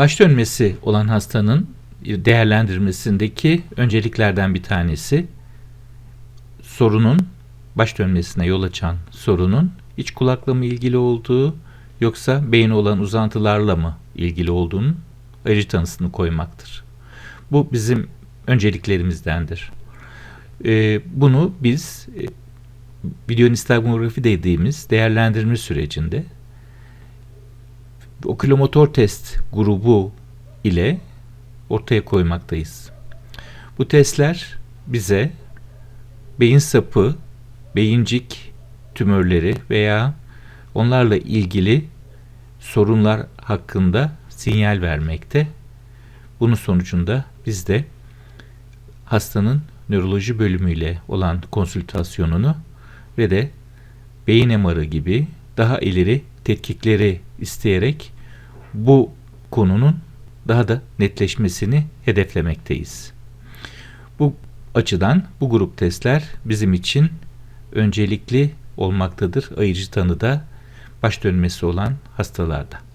Baş dönmesi olan hastanın değerlendirmesindeki önceliklerden bir tanesi sorunun baş dönmesine yol açan sorunun iç kulakla mı ilgili olduğu yoksa beyne olan uzantılarla mı ilgili olduğunun ayrı tanısını koymaktır. Bu bizim önceliklerimizdendir. Ee, bunu biz e, video nistagmografi dediğimiz değerlendirme sürecinde okulomotor test grubu ile ortaya koymaktayız. Bu testler bize beyin sapı, beyincik tümörleri veya onlarla ilgili sorunlar hakkında sinyal vermekte. Bunun sonucunda biz de hastanın nöroloji bölümüyle olan konsültasyonunu ve de beyin MR'ı gibi daha ileri tetkikleri isteyerek bu konunun daha da netleşmesini hedeflemekteyiz. Bu açıdan bu grup testler bizim için öncelikli olmaktadır ayırıcı tanıda baş dönmesi olan hastalarda.